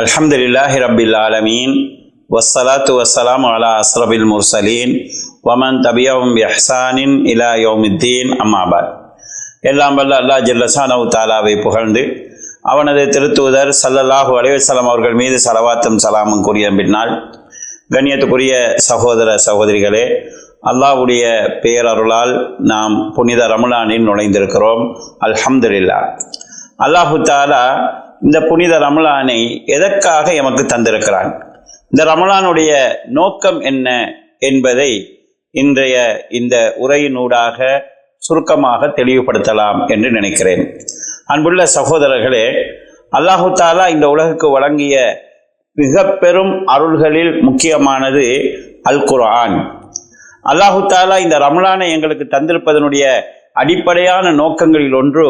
அல்ஹம்துலில்லாஹி ரபில் ஆலமீன். வசலாத்து வசலாம் அலா அஸ்ரபில் முர்சலீன். வமன் தபியவும் எஹ்சானின் இலா யோமித்தீன். அம்மாபாத் எல்லாம் வல்ல அல்லாஹ் ஜல்லசானவு தாலாவை புகழ்ந்து அவனது திருத்துவதர் சல்லல்லாஹு அலைவசலம் அவர்கள் மீது சலவாத்தும் சலாமும் கூறிய பின்னால் கண்ணியத்துக்குரிய சகோதர சகோதரிகளே அல்லாஹுடைய பேரருளால் நாம் புனித ரமலானில் நுழைந்திருக்கிறோம். அல்ஹம்துல்லா அல்லாஹு தாலா இந்த புனித ரமலானை எதற்காக எமக்கு தந்திருக்கிறான்? இந்த ரமலானுடைய நோக்கம் என்ன என்பதை இன்றைய இந்த உரையினூடாக சுருக்கமாக தெளிவுபடுத்தலாம் என்று நினைக்கிறேன். அன்புள்ள சகோதரர்களே அல்லாஹு தாலா இந்த உலகுக்கு வழங்கிய மிக பெரும் அருள்களில் முக்கியமானது அல் குர்ஆன் அல்லாஹு தாலா இந்த ரமலானை எங்களுக்கு தந்திருப்பதனுடைய அடிப்படையான நோக்கங்களில் ஒன்று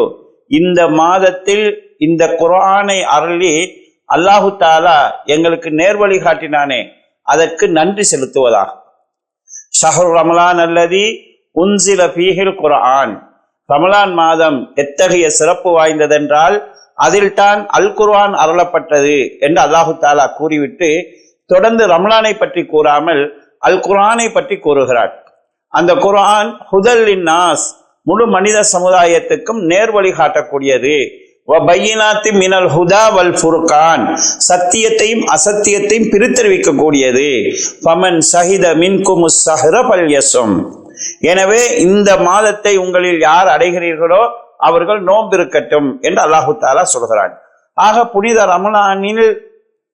இந்த மாதத்தில் இந்த குர்ஆனை அருளி அல்லாஹு தாலா எங்களுக்கு நேர்வழி காட்டினானே. அதற்கு நன்றி செலுத்துவதாக. ஷஹர் ரமலான் அல்லதி உன்சில பீஹில் குர்ஆன். ரமலான் மாதம் எத்தகைய சிறப்பு வாய்ந்ததென்றால் அதில்தான் அல் குர்ஆன் அருளப்பட்டது என்று அல்லாஹு தாலா கூறிவிட்டு தொடர்ந்து ரமலானை பற்றி கூறாமல் அல் குர்ஆனை பற்றி கூறுகிறார். அந்த குர்ஆன் ஹுதல் நாஸ் முழு மனித சமுதாயத்துக்கும் நேர்வழி காட்டக்கூடியது. வபையினாத்தி மினல் ஹுதா வல் ஃபுர்கான். சத்தியத்தையும் அசத்தியத்தையும் பிரித்தறிவிக்கக்கூடியது. பமன் சஹித மின்குமு சஹர பல்யசம் எனவே இந்த மாதத்தை உங்களில் யார் அடைகிறீர்களோ அவர்கள் நோம்பிருக்கட்டும் என்று அல்லாஹு தாலா சொல்கிறான். ஆக புனித ரமலானில்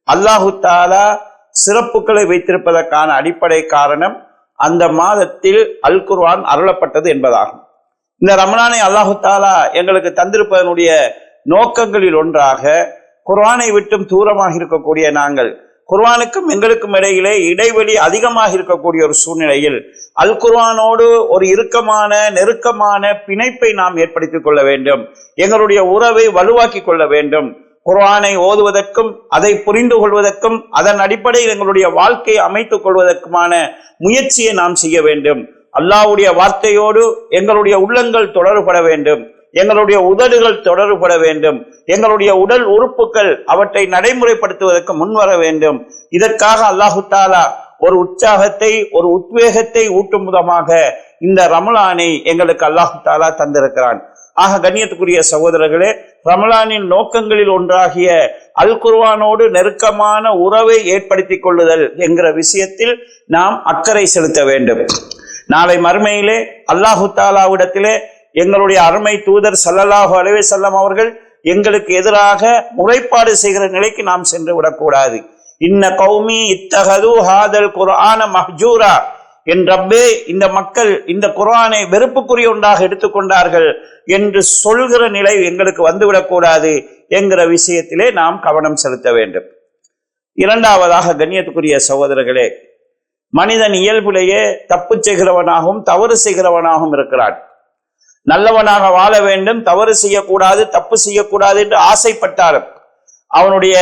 அல்லாஹு தாலா சிறப்புகளை வைத்திருப்பதற்கான அடிப்படை காரணம் அந்த மாதத்தில் அல் குர்வான் அருளப்பட்டது என்பதாகும். இந்த ரமணானை அல்லாஹு தாலா எங்களுக்கு தந்திருப்பதனுடைய நோக்கங்களில் ஒன்றாக குர்ஆனை விட்டும் தூரமாக இருக்கக்கூடிய நாங்கள் குர்வானுக்கும் எங்களுக்கும் இடையிலே இடைவெளி அதிகமாக இருக்கக்கூடிய ஒரு சூழ்நிலையில் அல் குர்வானோடு ஒரு இறுக்கமான நெருக்கமான பிணைப்பை நாம் ஏற்படுத்திக் கொள்ள வேண்டும். எங்களுடைய உறவை வலுவாக்கி கொள்ள வேண்டும். குர்ஆனை ஓதுவதற்கும் அதை புரிந்து கொள்வதற்கும் அதன் அடிப்படையில் எங்களுடைய வாழ்க்கையை அமைத்துக் கொள்வதற்குமான முயற்சியை நாம் செய்ய வேண்டும். அல்லாஹ்வுடைய வார்த்தையோடு எங்களுடைய உள்ளங்கள் தொடர்பட வேண்டும். எங்களுடைய உதடுகள் தொடர்பட வேண்டும். எங்களுடைய உடல் உறுப்புகள் அவற்றை நடைமுறைப்படுத்துவதற்கு முன்வர வேண்டும். இதற்காக அல்லாஹு தாலா ஒரு உற்சாகத்தை ஒரு உத்வேகத்தை ஊட்டும் விதமாக இந்த ரமலானை எங்களுக்கு அல்லாஹு தாலா தந்திருக்கிறான். ஆக கண்ணியத்துக்குரிய சகோதரர்களே ரமலானின் நோக்கங்களில் ஒன்றாகிய அல் குர்வானோடு நெருக்கமான உறவை ஏற்படுத்தி கொள்ளுதல் என்கிற விஷயத்தில் நாம் அக்கறை செலுத்த வேண்டும். நாளை மறுமையிலே அல்லாஹு தாலாவிடத்திலே எங்களுடைய அருமை தூதர் சல்லல்லாஹு அலைவே செல்லம் அவர்கள் எங்களுக்கு எதிராக முறைப்பாடு செய்கிற நிலைக்கு நாம் சென்று விடக்கூடாது. இன்ன கௌமி இத்தகது ஹாதல் குர்ஆன மஹ்ஜூரா என் ரப்பே இந்த மக்கள் இந்த குர்ஆனை வெறுப்புக்குரிய ஒன்றாக எடுத்துக்கொண்டார்கள் என்று சொல்கிற நிலை எங்களுக்கு வந்துவிடக்கூடாது என்கிற விஷயத்திலே நாம் கவனம் செலுத்த வேண்டும். இரண்டாவதாக கண்ணியத்துக்குரிய சகோதரர்களே மனிதன் இயல்புலேயே தப்பு செய்கிறவனாகவும் தவறு செய்கிறவனாகவும் இருக்கிறான். நல்லவனாக வாழ வேண்டும் தவறு செய்யக்கூடாது தப்பு செய்யக்கூடாது என்று ஆசைப்பட்டார் அவனுடைய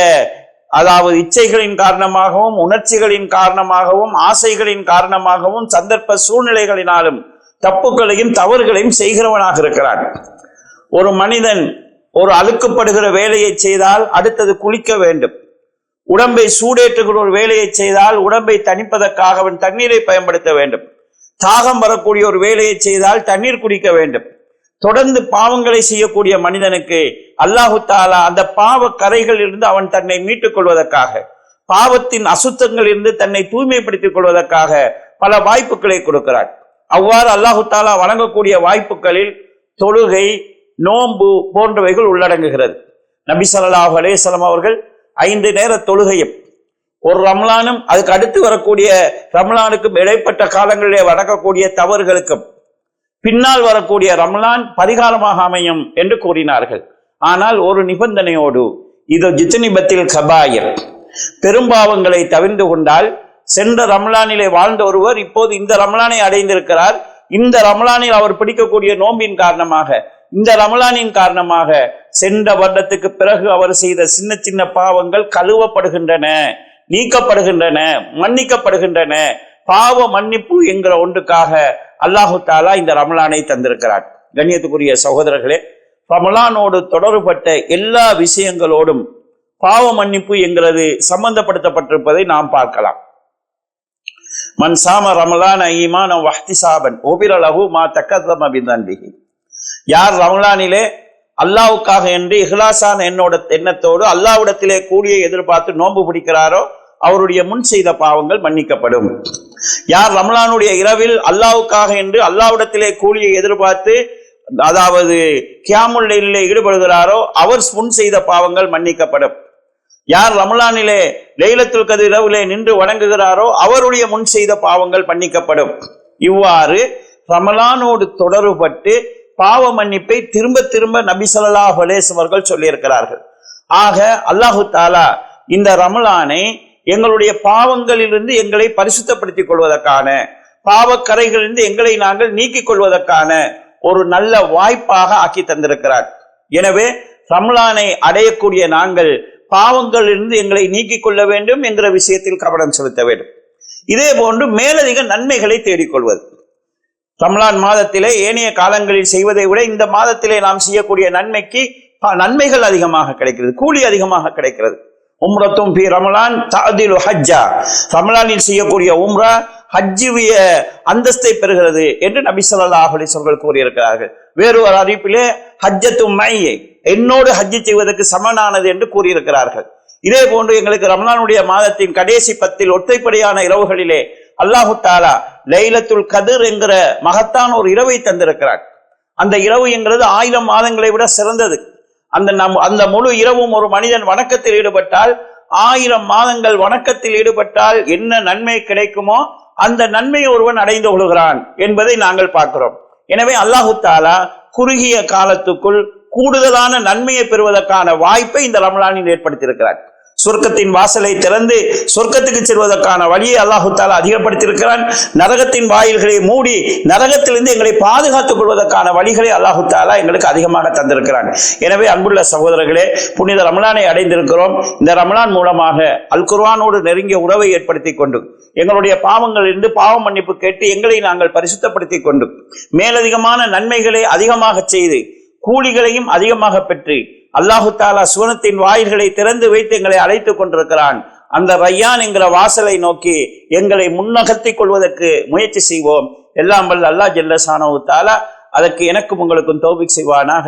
அதாவது இச்சைகளின் காரணமாகவும் உணர்ச்சிகளின் காரணமாகவும் ஆசைகளின் காரணமாகவும் சந்தர்ப்ப சூழ்நிலைகளினாலும் தப்புகளையும் தவறுகளையும் செய்கிறவனாக இருக்கிறான். ஒரு மனிதன் ஒரு அழுக்கப்படுகிற வேலையை செய்தால் அடுத்தது குளிக்க வேண்டும். உடம்பை சூடேற்றுகிற ஒரு வேலையை செய்தால் உடம்பை தணிப்பதற்காக அவன் தண்ணீரை பயன்படுத்த வேண்டும். தாகம் வரக்கூடிய ஒரு வேலையை செய்தால் தண்ணீர் குடிக்க வேண்டும். தொடர்ந்து பாவங்களை செய்யக்கூடிய மனிதனுக்கு அல்லாஹு தாலா அந்த பாவ கரைகளில் இருந்து அவன் தன்னை மீட்டுக் கொள்வதற்காக பாவத்தின் அசுத்தங்கள் இருந்து தன்னை தூய்மைப்படுத்திக் கொள்வதற்காக பல வாய்ப்புகளை கொடுக்கிறார் அவ்வாறு அல்லாஹு தாலா வழங்கக்கூடிய வாய்ப்புகளில் தொழுகை நோன்பு போன்றவைகள் உள்ளடங்குகிறது. நபி சல்லாஹ் அலேசலம் அவர்கள் ஐந்து நேர தொழுகையும் ஒரு ரம்லானும் அதுக்கு அடுத்து வரக்கூடிய ரம்லானுக்கும் இடைப்பட்ட காலங்களிலே வழங்கக்கூடிய தவறுகளுக்கும் பின்னால் வரக்கூடிய ரம்லான் பரிகாரமாக அமையும் என்று கூறினார்கள். ஆனால் ஒரு நிபந்தனையோடு இது ஜித்தனிபத்தில் கபாயர். பெரும்பாவங்களை தவிர்ந்து கொண்டால் சென்ற ரம்லானிலே வாழ்ந்த ஒருவர் இப்போது இந்த ரம்லானை அடைந்திருக்கிறார். இந்த ரமலானில் அவர் பிடிக்கக்கூடிய நோம்பின் காரணமாக இந்த ரமலானின் காரணமாக சென்ற வருடத்துக்கு பிறகு அவர் செய்த சின்ன சின்ன பாவங்கள் கழுவப்படுகின்றன. நீக்கப்படுகின்றன மன்னிக்கப்படுகின்றன. பாவ மன்னிப்பு என்கிற ஒன்றுக்காக அல்லாஹு தாலா இந்த ரமலானை தந்திருக்கிறார். கண்ணியத்துக்குரிய சகோதரர்களே ரமலானோடு தொடர்பட்ட எல்லா விஷயங்களோடும் பாவ மன்னிப்பு என்கிறது சம்பந்தப்படுத்தப்பட்டிருப்பதை நாம் பார்க்கலாம். மன் சாம ரமலான் வஹ்தி சாபன் ஓபிரலகு மா தக்கதம அபிதண்டிகி யார் ரமலானிலே அல்லாவுக்காக என்று இஹ்லாசான என்னோட எண்ணத்தோடு அல்லாவிடத்திலே கூடிய எதிர்பார்த்து நோன்பு பிடிக்கிறாரோ அவருடைய முன் செய்த பாவங்கள் மன்னிக்கப்படும். யார் ரமலானுடைய இரவில் அல்லாவுக்காக என்று அல்லாவிடத்திலே கூலியை எதிர்பார்த்து அதாவது கியாமுல்லையிலே ஈடுபடுகிறாரோ அவர் முன் செய்த பாவங்கள் மன்னிக்கப்படும். யார் ரமலானிலே லைலத்துல் கதிர் இரவிலே நின்று வணங்குகிறாரோ அவருடைய முன் செய்த பாவங்கள் மன்னிக்கப்படும். இவ்வாறு ரமலானோடு தொடர்பட்டு பாவ மன்னிப்பை திரும்ப திரும்ப நபி ஸல்லல்லாஹு அவர்கள் சொல்லியிருக்கிறார்கள். ஆக அல்லாஹு தாலா இந்த ரமலானை எங்களுடைய பாவங்களிலிருந்து எங்களை பரிசுத்தப்படுத்திக் கொள்வதற்கான பாவக்கரைகளிலிருந்து எங்களை நாங்கள் நீக்கிக் கொள்வதற்கான ஒரு நல்ல வாய்ப்பாக ஆக்கி தந்திருக்கிறார். எனவே ரம்லானை அடையக்கூடிய நாங்கள் பாவங்களிலிருந்து எங்களை நீக்கிக் கொள்ள வேண்டும் என்கிற விஷயத்தில் கவனம் செலுத்த வேண்டும். இதே போன்று மேலதிக நன்மைகளை தேடிக்கொள்வது ரம்லான் மாதத்திலே ஏனைய காலங்களில் செய்வதை விட இந்த மாதத்திலே நாம் செய்யக்கூடிய நன்மைக்கு நன்மைகள் அதிகமாக கிடைக்கிறது கூலி அதிகமாக கிடைக்கிறது. உம்ரத்தும் பி ரமலான் தாதிலு ஹஜ்ஜா. ரமலானில் செய்யக்கூடிய உம்ரா ஹஜ்ஜுவிய அந்தஸ்தை பெறுகிறது என்று நபி சொல்லா அலைஹி வஸல்லம் கூறியிருக்கிறார்கள். வேறு ஒரு அறிவிப்பிலே ஹஜ்ஜத்தும் மையை என்னோடு ஹஜ்ஜு செய்வதற்கு சமனானது என்று கூறியிருக்கிறார்கள். இதே போன்று எங்களுக்கு ரமலானுடைய மாதத்தின் கடைசி பத்தில் ஒற்றைப்படையான இரவுகளிலே அல்லாஹு தாலா லைலத்துல் கதிர் என்கிற மகத்தான ஒரு இரவை தந்திருக்கிறார் அந்த இரவு என்கிறது ஆயிரம் மாதங்களை விட சிறந்தது. அந்த நம் அந்த முழு இரவும் ஒரு மனிதன் வணக்கத்தில் ஈடுபட்டால் ஆயிரம் மாதங்கள் வணக்கத்தில் ஈடுபட்டால் என்ன நன்மை கிடைக்குமோ அந்த நன்மையை ஒருவன் அடைந்து கொள்கிறான் என்பதை நாங்கள் பார்க்கிறோம். எனவே அல்லாஹு தாலா குறுகிய காலத்துக்குள் கூடுதலான நன்மையை பெறுவதற்கான வாய்ப்பை இந்த ரமலானில் ஏற்படுத்தியிருக்கிறார். சொர்க்கத்தின் வாசலை திறந்து சொர்க்கத்துக்கு செல்வதற்கான வழியை அல்லாஹு தாலா அதிகப்படுத்தியிருக்கிறான். நரகத்தின் வாயில்களை மூடி நரகத்திலிருந்து எங்களை பாதுகாத்துக் கொள்வதற்கான வழிகளை அல்லாஹு தாலா எங்களுக்கு அதிகமாக தந்திருக்கிறான். எனவே அன்புள்ள சகோதரர்களே புனித ரமலானை அடைந்திருக்கிறோம். இந்த ரமலான் மூலமாக அல் குர்வானோடு நெருங்கிய உறவை ஏற்படுத்தி கொண்டு எங்களுடைய பாவங்களிலிருந்து பாவ மன்னிப்பு கேட்டு எங்களை நாங்கள் பரிசுத்தப்படுத்திக் கொண்டு மேலதிகமான நன்மைகளை அதிகமாக செய்து கூலிகளையும் அதிகமாக பெற்று அல்லாஹு தாலா சுவனத்தின் வாயில்களை திறந்து வைத்து எங்களை அழைத்துக் கொண்டிருக்கிறான் அந்த ரய்யான் என்கிற வாசலை நோக்கி எங்களை முன்னகர்த்திக் கொள்வதற்கு முயற்சி செய்வோம் எல்லாம் வல்ல அல்லாஹ் ஜல்லசானவு தாலா அதற்கு எனக்கும் உங்களுக்கும் தௌபிக் செய்வானாக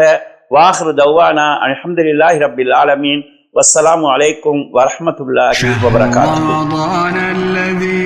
வாஹ்ரு தௌவானா அல்ஹம்துலில்லாஹி ரப்பில் ஆலமீன் வஸ்ஸலாமு அலைக்கும் வரஹ்மத்துல்லாஹி வபரகாத்துஹு رمضان الذي